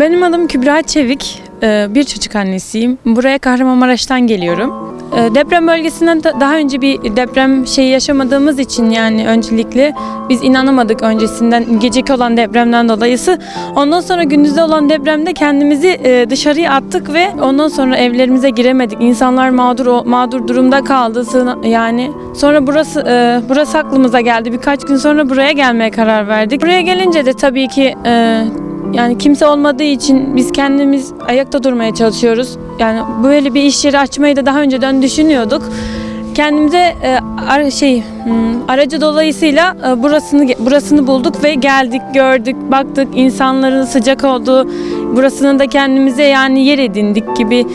Benim adım Kübra Çevik. Ee, bir çocuk annesiyim. Buraya Kahramanmaraş'tan geliyorum. Ee, Deprem bölgesinden da- daha önce bir deprem şeyi yaşamadığımız için yani öncelikle biz inanamadık öncesinden geceki olan depremden dolayısı. Ondan sonra gündüzde olan depremde kendimizi e, dışarıya attık ve ondan sonra evlerimize giremedik. İnsanlar mağdur mağdur durumda kaldı. Yani sonra burası e, burası aklımıza geldi. Birkaç gün sonra buraya gelmeye karar verdik. Buraya gelince de tabii ki e, yani kimse olmadığı için biz kendimiz ayakta durmaya çalışıyoruz. Yani böyle bir iş yeri açmayı da daha önceden düşünüyorduk. Kendimize e, ara- şey hmm, aracı dolayısıyla e, burasını burasını bulduk ve geldik, gördük, baktık insanların sıcak olduğu burasını da kendimize yani yer edindik gibi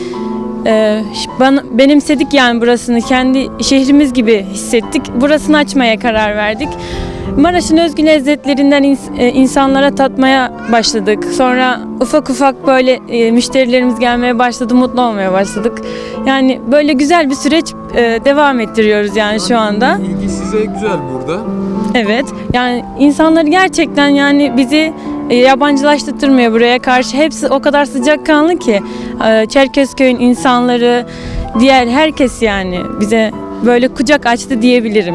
e, bana, benimsedik yani burasını kendi şehrimiz gibi hissettik. Burasını açmaya karar verdik. Maraş'ın özgü lezzetlerinden ins- e, insanlara tatmaya başladık. Sonra ufak ufak böyle e, müşterilerimiz gelmeye başladı, mutlu olmaya başladık. Yani böyle güzel bir süreç e, devam ettiriyoruz yani şu anda. İlgi size güzel burada. Evet. Yani insanları gerçekten yani bizi e, yabancılaştırmıyor buraya karşı. Hepsi o kadar sıcakkanlı ki. E, Çerkezköy'ün insanları, diğer herkes yani bize böyle kucak açtı diyebilirim.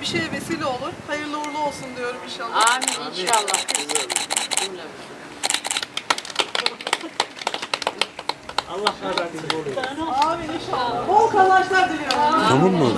Bir şeye vesile olur. Hayırlı uğurlu olsun diyorum inşallah. Amin inşallah. Amin inşallah. Bol kazançlar diliyorum. Tamam mı?